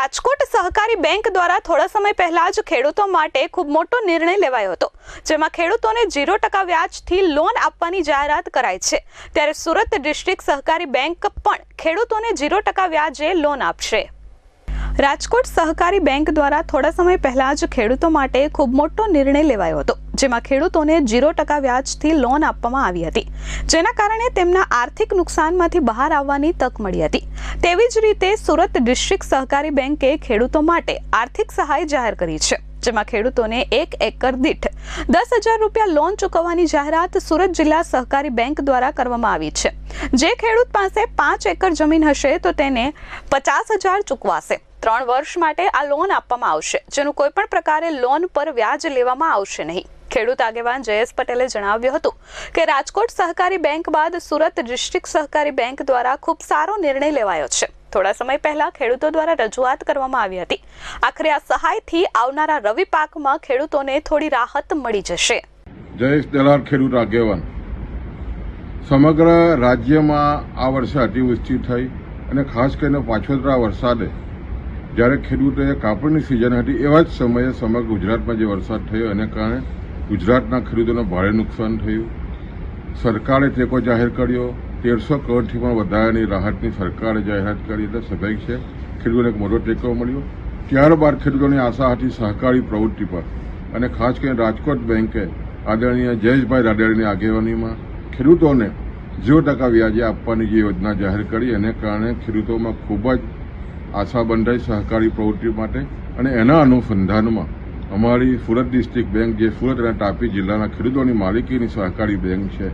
રાજકોટ સહકારી બેંક દ્વારા થોડા સમય પહેલા જ ખેડૂતો માટે ખૂબ મોટો નિર્ણય લેવાયો હતો, જેમાં ખેડૂતોને ઝીરો ટકા વ્યાજથી લોન આપવાની જાહેરાત કરાઈ છે. ત્યારે સુરત ડિસ્ટ્રિક્ટ સહકારી બેંક પણ ખેડૂતોને ઝીરો ટકા વ્યાજે લોન આપશે. રાજકોટ સહકારી બેંક દ્વારા થોડા સમય પહેલા જ ખેડૂતો માટે ખૂબ મોટો નિર્ણય લેવાયો હતો. જેમાં ખેડૂતોને ઝીરો ટકા વ્યાજથી લોન આપવામાં આવી હતી, જેના કારણે તેમના આર્થિક નુકસાનમાંથી બહાર આવવાની તક મળી હતી. તેવી જ રીતે સુરત ડિસ્ટ્રિક્ટ સહકારી બેંકે ખેડૂતો માટે આર્થિક સહાય જાહેર કરી છે, જેમાં ખેડૂતોને એક એકર દીઠ દસ હજાર રૂપિયા લોન ચૂકવવાની જાહેરાત સુરત જિલ્લા સહકારી બેંક દ્વારા કરવામાં આવી છે. જે ખેડૂત પાસે પાંચ એકર જમીન હશે તો તેને પચાસ હજાર ચૂકવાશે. ત્રણ વર્ષ માટે આ લોન આપવામાં આવશે, જેનું કોઈ પણ પ્રકારે લોન પર વ્યાજ લેવામાં આવશે નહીં. ખેડૂત આગેવાન જયેશ પટેલે જણાવ્યું હતું કે રાજકોટ સહકારી બેંક બાદ સુરત ડિસ્ટ્રિક્ટ સહકારી બેંક દ્વારા ખૂબ સારો નિર્ણય લેવાયો છે. થોડા સમય પહેલા ખેડૂતો દ્વારા રજૂઆત કરવામાં આવી હતી. આખરે આ સહાયથી આવનારા રવિ પાકમાં ખેડૂતોને થોડી રાહત મળી જશે. જયેશ દલાલ ખેડૂત આગેવાન. સમગ્ર રાજ્યમાં આ વર્ષે અતિવૃષ્ટિ થઈ અને ખાસ કરીને પાછોતરા વરસાદે જ્યારે ખેડૂતોએ કાપડની સિઝન હતી એવા જ સમયે સમગ્ર ગુજરાતમાં જે વરસાદ થયો, એને કારણે ગુજરાતના ખેડૂતોને ભારે નુકસાન થયું. સરકારે ટેકો જાહેર કર્યો, તેરસો કરોડથી પણ વધારાની રાહતની સરકારે જાહેરાત કરી એટલે સ્વાભાવિક છે. ખેડૂતોને એક મોટો ટેકો મળ્યો. ત્યારબાદ ખેડૂતોની આશા હતી સહકારી પ્રવૃત્તિ પર. અને ખાસ કરીને રાજકોટ બેંકે આદરણીય જયેશભાઈ રાદડિયાની આગેવાનીમાં ખેડૂતોને ઝીરો ટકા વ્યાજે આપવાની જે યોજના જાહેર કરી, એને કારણે ખેડૂતોમાં ખૂબ જ આશા બંધાઈ સહકારી પ્રવૃત્તિ માટે અને એના અનુસંધાનમાં અમારી સુરત ડિસ્ટ્રિક્ટ બેંક જે સુરત અને તાપી જિલ્લાના ખેડૂતોની માલિકીની સહકારી બેંક છે.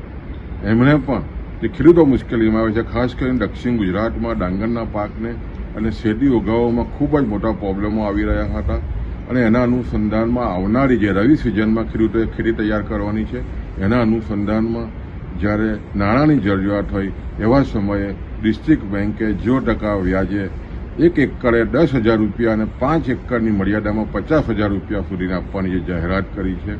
એમણે પણ જે ખેડૂતો મુશ્કેલીમાં આવે છે, ખાસ કરીને દક્ષિણ ગુજરાતમાં, ડાંગરના પાકને અને શેરડી ઉગાવવામાં ખૂબ જ મોટા પ્રોબ્લેમો આવી રહ્યા હતા અને એના અનુસંધાનમાં આવનારી જે રવિ સિઝનમાં ખેડૂતોએ ખેતી તૈયાર કરવાની છે, એના અનુસંધાનમાં જ્યારે નાણાંની જરૂરિયાત હોય એવા સમયે ડિસ્ટ્રિક્ટ બેંકે ઝીરો ટકા વ્યાજે એક એકરે દસ હજાર રૂપિયા અને પાંચ એકરની મર્યાદામાં પચાસ હજાર રૂપિયા સુધીને આપવાની જે જાહેરાત કરી છે,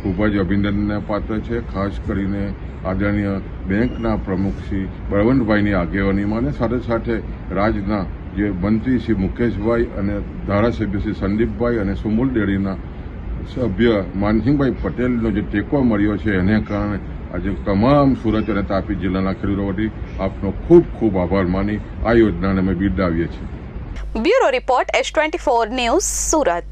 ખૂબ જ અભિનંદનને પાત્ર છે. ખાસ કરીને આદરણીય બેંકના પ્રમુખ શ્રી બળવંતભાઈની આગેવાનીમાં અને સાથે સાથે રાજના જે મંત્રી શ્રી મુકેશભાઈ અને ધારાસભ્ય શ્રી સંદીપભાઈ અને સુમુલ ડેરીના સભ્ય માનસિંહભાઈ પટેલનો જે ટેકો મળ્યો છે, એને કારણે આજે તમામ સુરત અને તાપી જિલ્લાના ખેડૂતો વતી આપનો ખૂબ ખૂબ આભાર માની આ યોજનાને અમે બિરદાવીએ છીએ. Bureau report S twenty four news Surat.